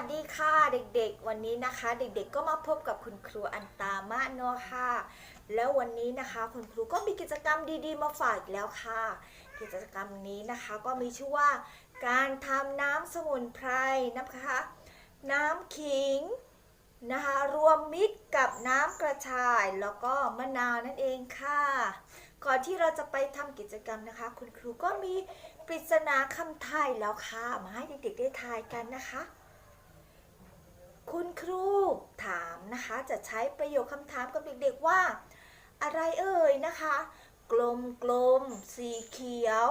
วัสดีค่ะเด็กๆ วันนี้นะคะ เด็กๆก็มาพบกับคุณครูอันตามะโนค่ะ แล้ววันนี้นะคะคุณครูก็มีกิจกรรมดีๆ มาฝากอีกแล้วค่ะ กิจกรรมนี้นะคะก็มีชื่อว่า การทำน้ำสมุนไพรนะคะ น้ำขิงนะคะรวมมิตรกับน้ำกระชายแล้วก็มะนาวนั่นเองค่ะ ก่อนที่เราจะไปทำกิจกรรมนะคะ คุณครูก็มีปริศนาคำทายแล้วค่ะ มาให้เด็กๆได้ทายกันนะคะ คุณครูถามนะคะจะใช้ประโยคคำถามกับเด็กๆว่า อะไรเอ่ยนะคะ กลมกลมๆสีเขียว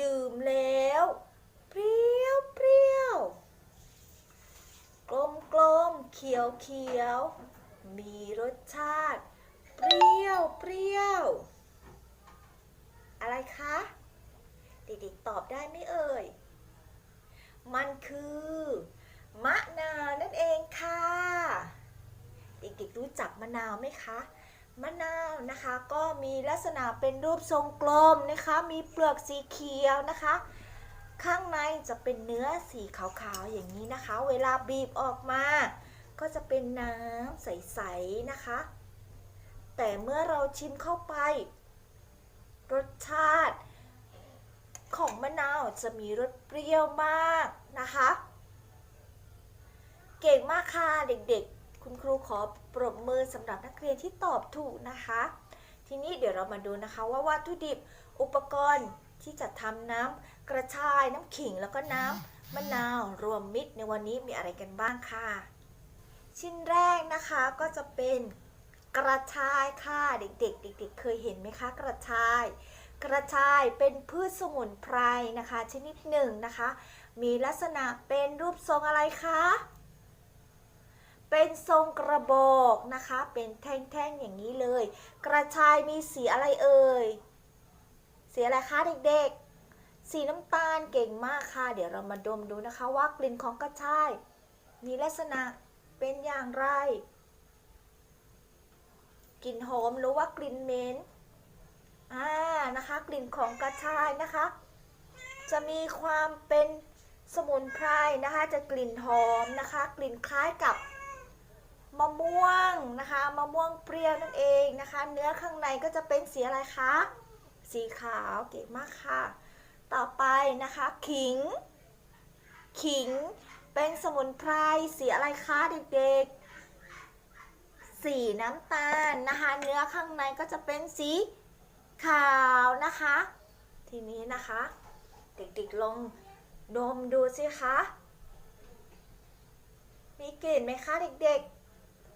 ดื่มแล้วเปรี้ยวเปรี้ยวกลมกลมๆเขียวเขียวๆมีรสชาติ เปรี้ยวเปรี้ยว อะไรคะเด็กๆตอบได้ไหมเอ่ย มันคือ มะนาวนั่นเองค่ะ เด็กๆรู้จักมะนาวไหมคะ มะนาวนะคะก็มีลักษณะเป็นรูปทรงกลมนะคะ มีเปลือกสีเขียวนะคะ ข้างในจะเป็นเนื้อสีขาวๆอย่างนี้นะคะ เวลาบีบออกมา ก็จะเป็นน้ำใสๆนะคะ แต่เมื่อเราชิมเข้าไป รสชาติของมะนาวจะมีรสเปรี้ยวมากนะคะ เก่งมากค่ะเด็กๆ คุณครูขอปรบมือสำหรับนักเรียนที่ตอบถูกนะคะ ทีนี้เดี๋ยวเรามาดูนะคะว่าวัตถุดิบอุปกรณ์ที่จะทำน้ำกระชายน้ำขิงแล้วก็น้ำมะนาวรวมมิตรในวันนี้มีอะไรกันบ้างค่ะ ชิ้นแรกนะคะก็จะเป็นกระชายค่ะเด็กๆ เด็ก ๆ เคยเห็นไหมคะ กระชาย กระชายเป็นพืชสมุนไพรนะคะ ชนิดหนึ่งนะคะ มีลักษณะเป็นรูปทรงอะไรคะ เป็นทรงกระบอกนะคะ เป็นแท่งๆอย่างนี้เลย กระชายมีสีอะไรเอ่ย สีอะไรคะเด็กๆ สีน้ำตาลเก่งมากค่ะ เดี๋ยวเรามาดมดูนะคะว่ากลิ่นของกระชาย มีลักษณะเป็นอย่างไร กลิ่นหอมหรือว่ากลิ่นเหม็น อ่า นะคะ กลิ่นของกระชายนะคะ จะมีความเป็นสมุนไพรนะคะ จะกลิ่นหอมนะคะ กลิ่นคล้ายกับ มะม่วงนะคะมะม่วงเปรี้ยวนั่นเองนะคะ เนื้อข้างในก็จะเป็นสีอะไรคะ สีขาวเก่งมากค่ะ ต่อไปนะคะขิง ขิงเป็นสมุนไพรสีอะไรคะเด็กๆ สีน้ำตาลนะคะ เนื้อข้างในก็จะเป็นสีขาวนะคะ ทีนี้นะคะ เด็กๆลองดมดูสิคะมีกลิ่นไหมคะเด็กๆ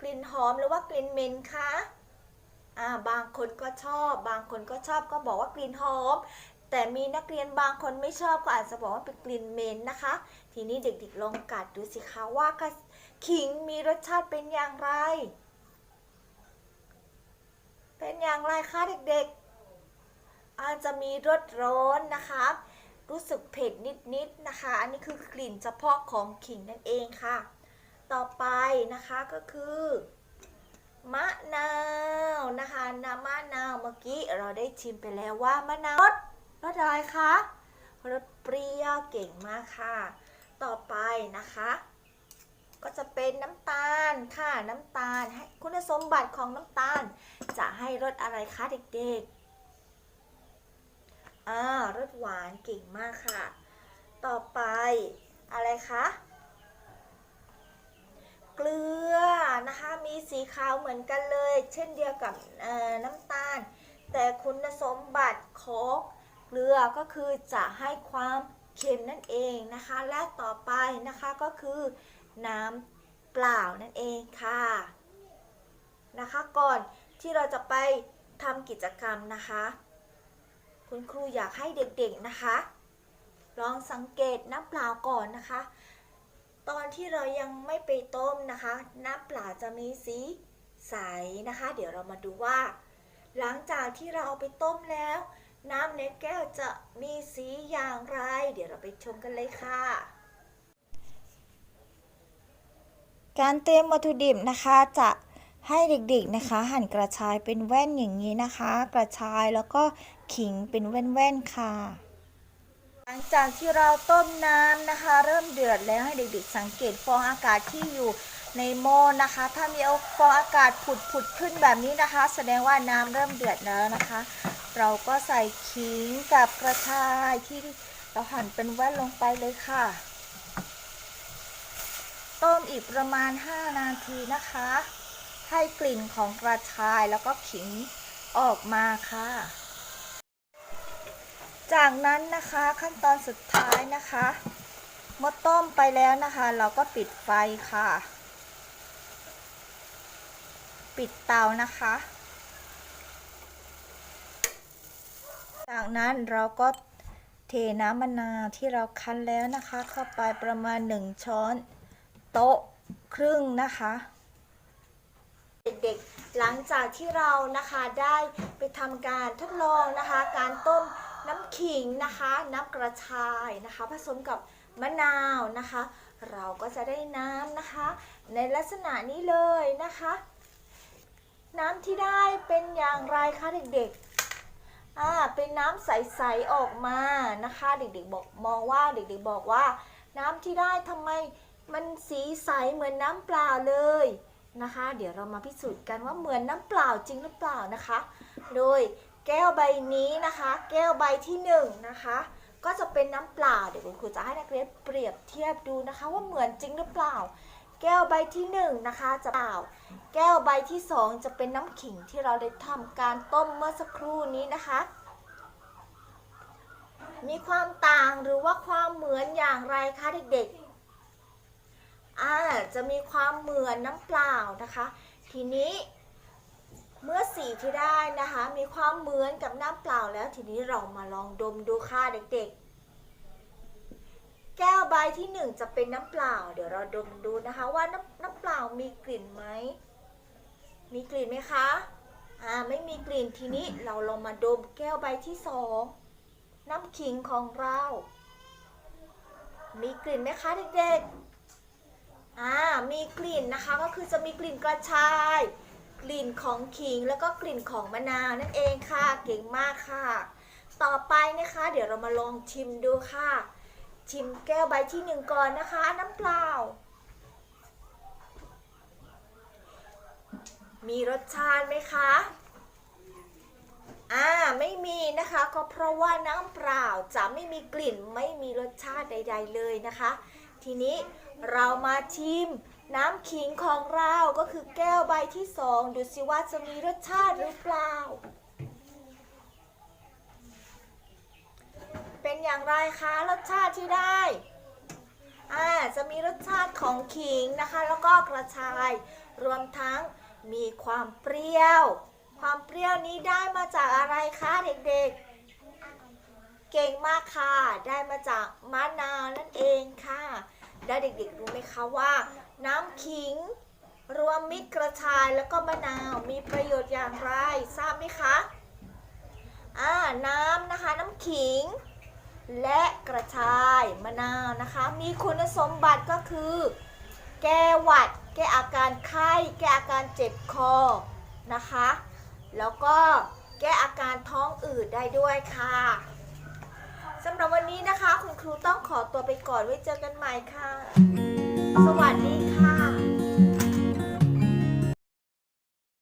กลิ่นหอมหรือว่ากลิ่นเหม็นคะอ่าบางคนก็ชอบ บางคนก็ชอบก็บอกว่ากลิ่นหอม แต่มีนักเรียนบางคนไม่ชอบก็อาจจะบอกว่าเป็นกลิ่นเหม็นนะคะ ทีนี้เด็กๆลองกัดดูสิคะว่าขิงมีรสชาติเป็นอย่างไร เป็นอย่างไรคะเด็กๆ อาจจะมีรสร้อนนะคะรู้สึกเผ็ดนิดๆนะคะ อันนี้คือกลิ่นเฉพาะของขิงนั่นเองค่ะ ต่อไปนะคะก็คือ มะนาวนะคะน้ำมะนาวเมื่อกี้เราได้ชิมไปแล้วว่ามะนาวรสรสอะไรคะรสเปรี้ยวเก่งมากค่ะ ต่อไปนะคะ ก็จะเป็นน้ำตาลค่ะน้ำตาลให้คุณสมบัติของน้ำตาล จะให้รสอะไรคะเด็กๆอ่ารสหวานเก่งมากค่ะ ต่อไปอะไรคะ เกลือนะคะ มีสีขาวเหมือนกันเลย เช่นเดียวกับน้ำตาล แต่คุณสมบัติของเกลือก็คือจะให้ความเค็มนั่นเองนะคะ และต่อไปนะคะก็คือน้ำเปล่านั่นเองค่ะนะคะ ก่อนที่เราจะไปทำกิจกรรมนะคะ คุณครูอยากให้เด็กๆนะคะ ลองสังเกตน้ำเปล่าก่อนนะคะ ตอนที่เรายังไม่ไปต้มนะคะ น้ำเปล่าจะมีสีใสนะคะ เดี๋ยวเรามาดูว่า หลังจากที่เราเอาไปต้มแล้ว น้ำในแก้วจะมีสีอย่างไร เดี๋ยวเราไปชมกันเลยค่ะ การเตรียมวัตถุดิบนะคะจะให้เด็กๆนะคะ หั่นกระชายเป็นแว่นอย่างนี้นะคะ กระชายแล้วก็ขิงเป็นแว่นๆค่ะ ลังจากที่เราต้มน้ำนะคะ เริ่มเดือดแล้วให้เด็กๆสังเกตฟองอากาศที่อยู่ในหม้อนะคะ ถ้ามีฟองอากาศผุดผุดๆขึ้นแบบนี้นะคะ แสดงว่าน้ำเริ่มเดือดแล้วนะคะ เราก็ใส่ขิงกับกระชายที่เราหั่นเป็นแว่นลงไปเลยค่ะ ต้มอีกประมาณ 5 นาทีนะคะ ให้กลิ่นของกระชายแล้วก็ขิงออกมาค่ะ จากนั้นนะคะขั้นตอนสุดท้ายนะคะเมื่อต้มไปแล้วนะคะ เราก็ปิดไฟค่ะ ปิดเตานะคะ จากนั้นเราก็เทน้ำมะนาวที่เราคั้นแล้วนะคะ เข้าไปประมาณ 1 ช้อนโต๊ะครึ่งนะคะเด็กๆ หลังจากที่เรานะคะได้ไปทำการทดลองนะคะ การต้ม น้ำขิงนะคะ น้ำกระชายนะคะ ผสมกับมะนาวนะคะ เราก็จะได้น้ำนะคะ ในลักษณะนี้เลยนะคะ น้ำที่ได้เป็นอย่างไรคะเด็กๆอ่าเป็นน้ำใสๆออกมานะคะ เด็กๆบอกมองว่าเด็กๆบอกว่า น้ำที่ได้ทำไมมันสีใสเหมือนน้ำเปล่าเลยนะคะ เดี๋ยวเรามาพิสูจน์กันว่าเหมือนน้ำเปล่าจริงหรือเปล่านะคะ โดย แก้วใบนี้นะคะ แก้วใบที่หนึ่งนะคะ ก็จะเป็นน้ำเปล่าเดี๋ยวคุณครูจะให้นักเรียนเปรียบเทียบดูนะคะ ว่าเหมือนจริงหรือเปล่า แก้วใบที่หนึ่งนะคะจะเปล่า แก้วใบที่สองจะเป็นน้ำขิงที่เราได้ทำการต้มเมื่อสักครู่นี้นะคะ มีความต่างหรือว่าความเหมือนอย่างไรคะเด็กๆอ่าจะมีความเหมือนน้ำเปล่านะคะ ทีนี้ เมื่อสีที่ได้นะคะ มีความเหมือนกับน้ำเปล่าแล้วทีนี้เรามาลองดมดูค่ะเด็กๆ แก้วใบที่หนึ่งจะเป็นน้ำเปล่า เดี๋ยวเราดมดูนะคะว่าน้ำน้ำเปล่ามีกลิ่นไหม มีกลิ่นไหมคะ อ่าไม่มีกลิ่นทีนี้เราลองมาดมแก้วใบที่สองน้ำขิงของเรา มีกลิ่นไหมคะเด็กๆ อ่ามีกลิ่นนะคะก็คือจะมีกลิ่นกระชาย กลิ่นของขิงแล้วก็กลิ่นของมะนาวนั่นเองค่ะ เก่งมากค่ะ ต่อไปนะคะ เดี๋ยวเรามาลองชิมดูค่ะ ชิมแก้วใบที่หนึ่งก่อนนะคะ น้ำเปล่า มีรสชาติไหมคะอ่าไม่มีนะคะก็เพราะว่าน้ำเปล่าจะไม่มีกลิ่นไม่มีรสชาติใด ๆเลยนะคะ ทีนี้เรามาชิม น้ำขิงของเราก็คือแก้วใบที่สองดูสิว่าจะมีรสชาติหรือเปล่า เป็นอย่างไรคะรสชาติที่ได้อ่าจะมีรสชาติของขิงนะคะ แล้วก็กระชาย รวมทั้งมีความเปรี้ยว ความเปรี้ยวนี้ได้มาจากอะไรคะเด็กๆ เก่งมากค่ะ ได้มาจากมะนาวนั่นเองค่ะ ได้เด็กๆรู้ไหมคะว่า น้ำขิง รวมมิตรกระชายแล้วก็มะนาวมีประโยชน์อย่างไรทราบไหมคะอ่าน้ำนะคะน้ำขิง และกระชายมะนาวนะคะ มีคุณสมบัติก็คือ แก้หวัด แก้อาการไข้ แก้อาการเจ็บคอนะคะ แล้วก็แก้อาการท้องอืดได้ด้วยค่ะ สำหรับวันนี้นะคะ คุณครูต้องขอตัวไปก่อนไว้เจอกันใหม่ค่ะ สวัสดีค่ะ